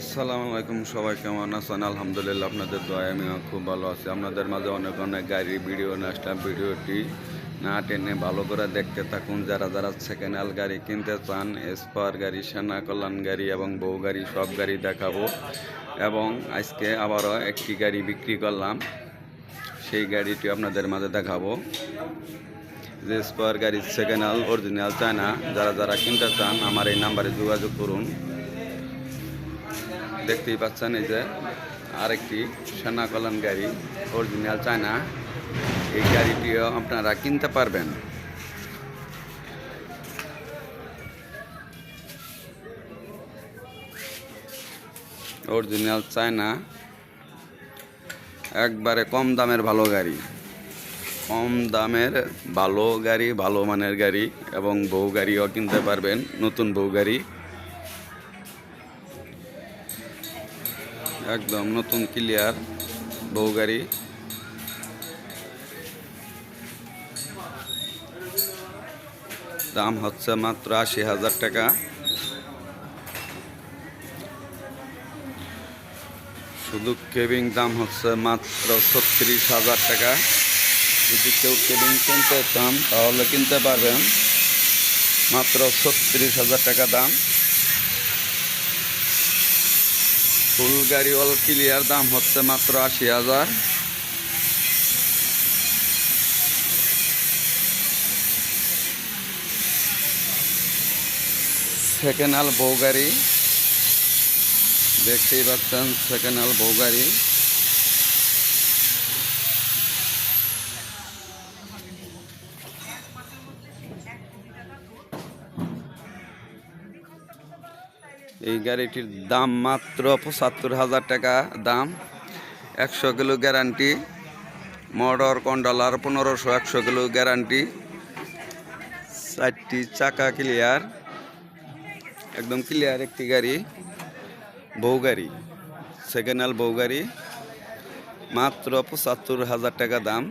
আসসালামু আলাইকুম, সবাই কেমন আছেন? আলহামদুলিল্লাহ, আপনাদের দয়া আমি খুব ভালো আছি। আপনাদের মাঝে অনেক অনেক গাড়ি ভিডিও নিয়ে ভিডিওটি না টেনে ভালো করে দেখতে থাকুন। যারা যারা সেকেন্ড হ্যান্ড গাড়ি কিনতে চান এসপার গাড়ি, সেনা কল্যাণ গাড়ি এবং বউ গাড়ি, সব গাড়ি দেখাবো। এবং আজকে আবারও একটি গাড়ি বিক্রি করলাম। সেই গাড়িটি আপনাদের মাঝে দেখাবো। যে স্পার গাড়ির সেকেন্ড হ্যান্ড অরিজিনাল চায় না যারা যারা কিনতে চান, আমার এই নাম্বারে যোগাযোগ করুন। দেখতেই পাচ্ছেন এই যে আরেকটি সেনা কল্যাণ গাড়ি অরিজিনাল চায়না এই গাড়িটিও আপনারা কিনতে পারবেন। অরিজিনাল চায়না একবারে কম দামের ভালো গাড়ি। কম দামের ভালো গাড়ি, ভালো মানের গাড়ি এবং বউ গাড়িও কিনতে পারবেন, নতুন বউ গাড়ি। একদম নতুন ক্লিয়ার বউ গাড়ি। দাম হচ্ছে মাত্র আশি হাজার টাকা। শুধু কেবিং দাম হচ্ছে মাত্র ছত্রিশ হাজার টাকা। যদি কেউ কেবিং কিনতে চান, তাহলে কিনতে পারবেন। মাত্র ছত্রিশ হাজার টাকা দাম। ফুল গাড়ি অল ক্লিয়ার দাম হচ্ছে মাত্র আশি হাজার। সেকেন্ড হাল বউ গাড়ি। দেখতেই পাচ্ছেন সেকেন্ড হাল বউ গাড়ি। এই গাড়িটির দাম মাত্র পঁচাত্তর হাজার টাকা। দাম একশো কিলো গ্যারান্টি। মোটর কন্ডলার পনেরোশো একশো কিলো গ্যারান্টি। চারটি চাকা ক্লিয়ার একদম ক্লিয়ার একটি গাড়ি। বউ গাড়ি। সেকেন্ড হ্যান্ড বউ গাড়ি। মাত্র পঁচাত্তর হাজার টাকা দাম।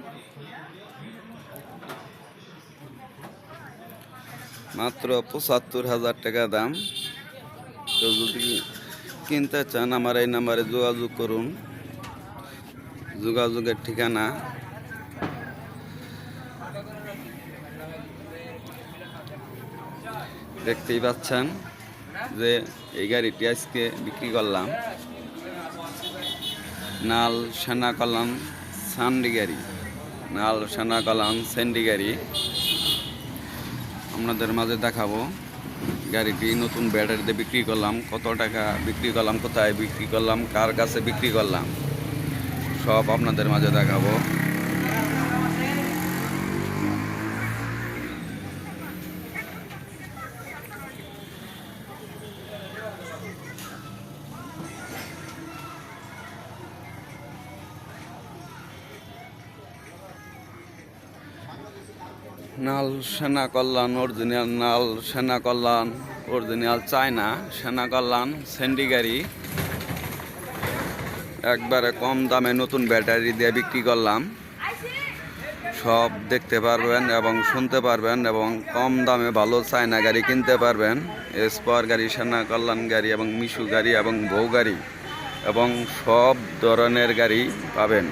মাত্র পঁচাত্তর হাজার টাকা দাম। কেউ যদি কিনতে চান, আমার এই নাম্বারে যোগাযোগ করুন। যোগাযোগের ঠিকানা দেখতেই পাচ্ছেন যে এই গাড়িটি আজকে বিক্রি করলাম। নাল সেনা কলাম সান্ডি গাড়ি। নাল সেনা কলাম স্যান্ডি গাড়ি। আপনাদের মাঝে দেখাবো। গাড়িটি নতুন ব্যাটারিতে বিক্রি করলাম। কত টাকা বিক্রি করলাম, কোথায় বিক্রি করলাম, কার কাছে বিক্রি করলাম, সব আপনাদের মাঝে দেখাবো। নাল সেনা কল্যাণ, অরিজিনাল নাল সেনা কল্যাণ, অরিজিনাল চায়না সেনা কল্যাণ স্যান্ডি গাড়ি। একবারে কম দামে নতুন ব্যাটারি দিয়ে বিক্রি করলাম। সব দেখতে পারবেন এবং শুনতে পারবেন এবং কম দামে ভালো চায়না গাড়ি কিনতে পারবেন। এসপার গাড়ি, সেনা কল্যাণ গাড়ি এবং মিশু গাড়ি এবং বউ গাড়ি এবং সব ধরনের গাড়ি পাবেন।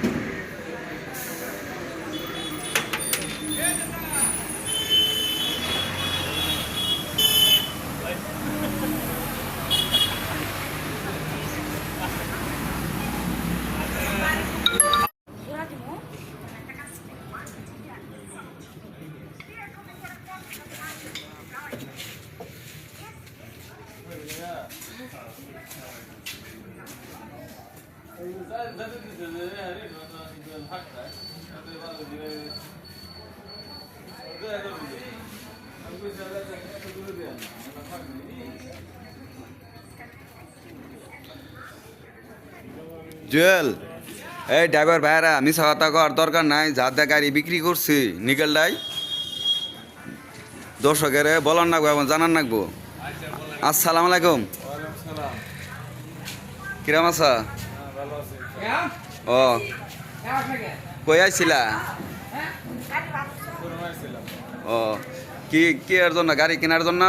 জুয়েল। এই ড্রাইভার ভাইরা আমি কথা কর দরকার নাই যাতে গাড়ি বিক্রি করছি। নিকেল ডাই দর্শকের বলার নাকবো এবং জানার নাকবো। আসসালামু আলাইকুম। কিরাম আছা? ও, কই আইছিলা? ও, কি কি এর জন্য, গাড়ি কেনার জন্য?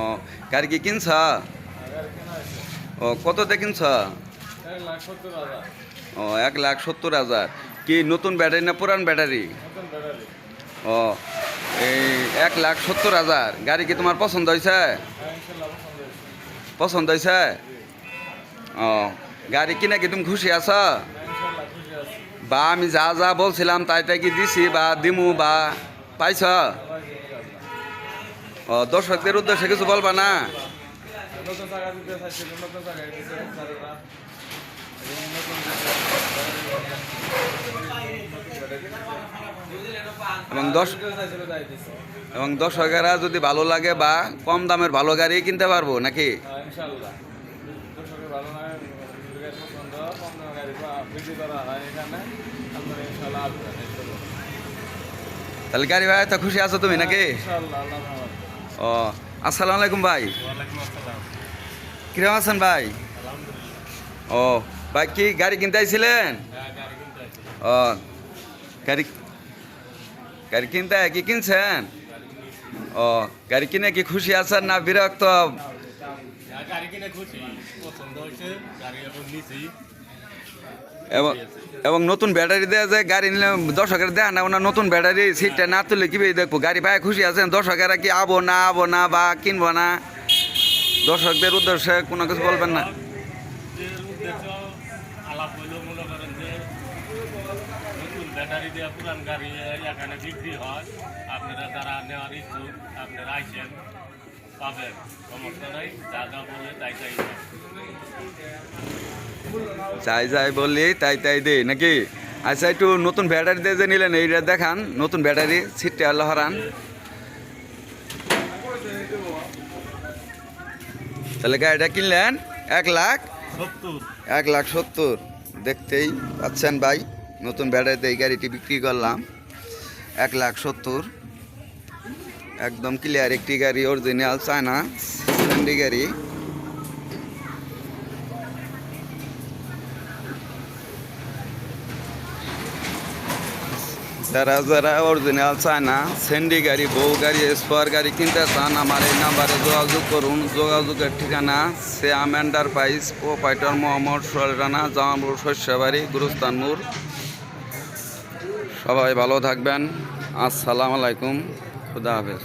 ও, গাড়ি কি কিনছা? ও কত সত্তর হাজার ও, এক লাখ সত্তর হাজার। কি নতুন ব্যাটারি না পুরান ব্যাটারি? ও, এই এক লাখ সত্তর হাজার। গাড়ি কি তোমার পছন্দ হয়েছে? হ্যাঁ পছন্দ হয়েছে? ও, গাড়ি কিনে কি তুমি খুশি আছো? বা আমি যা যা বলছিলাম তাই তাই কি দিছি বা দিমু বা পাইছ? ও, দর্শকদের উদ্দেশ্যে কিছু বলবা না নতুন জায়গা দিতে চাইছিল নতুন জায়গায় দিতে স্যারেরা এবং নতুন এবং দশ এবং দর্শকেরা যদি ভালো লাগে বা কম দামের ভালো গাড়ি কিনতে পারব নাকি? হ্যাঁ হয় তাহলে গাড়ি ভাই তো খুশি আছো তুমি নাকি? রহমত। ও আসসালামু আলাইকুম ভাই। কিরম আছেন ভাই? ও ভাই কি গাড়ি কিনতে আইছিলেন? হ্যাঁ ও গাড়ি গাড়ি কিনতে কি কিনছেন? ও গাড়ি কিনে কি খুশি আছেন না বিরক্ত? এবং এবং নতুন ব্যাটারি দেওয়া যায় গাড়ি নিলে দর্শকের দেয় না ওনার নতুন ব্যাটারি সিটটা না তুলে কীভাবে দেখব? গাড়ি পায়ে খুশি আছেন দর্শকেরা কি আবো না আবো না বা কিনবো না? দর্শকদের উদ্দেশ্যে কোনো কিছু বলবেন না যে উদ্দেশ্য আলাপ হইল মনে করেন যে নতুন ব্যাটারি দিয়ে পুরান গাড়ি এখানে বিক্রি হয়। আপনারা যারা নেওয়ার ইচ্ছুক আপনারা আইসেন পাবেন। যা যা বলে তাই তাই। যাই যাই বললি তাই তাই দে নাকি? আচ্ছা একটু নতুন ব্যাটারি দিয়ে যে নিলেন এইটা দেখান নতুন ব্যাটারি সিটটা হলো হারান। তাহলে গাড়িটা কিনলেন? এক লাখ? এক লাখ সত্তর। দেখতেই পাচ্ছেন ভাই। নতুন ব্যাটারিতে এই গাড়িটি বিক্রি করলাম। এক লাখ সত্তর। একদম ক্লিয়ার একটি গাড়ি অরিজিনাল চায়না স্যান্ডি গাড়ি। যারা যারা অরিজিনাল চায়না সেন্ডি গাড়ি, বউ গাড়ি স্পোয়ার গাড়ি কিনতে চান, আমার এই নাম্বারে যোগাযোগ করুন। যোগাযোগের ঠিকানা শ্যাম এন্টারপ্রাইজ প্রোপাইটার মোহাম্মদ সোহেল রানা, জামালপুর শস্যবাড়ি গুরুস্তান মোড় সবাই ভালো থাকবেন। আসসালামু আলাইকুম। খুদা হাফেজ।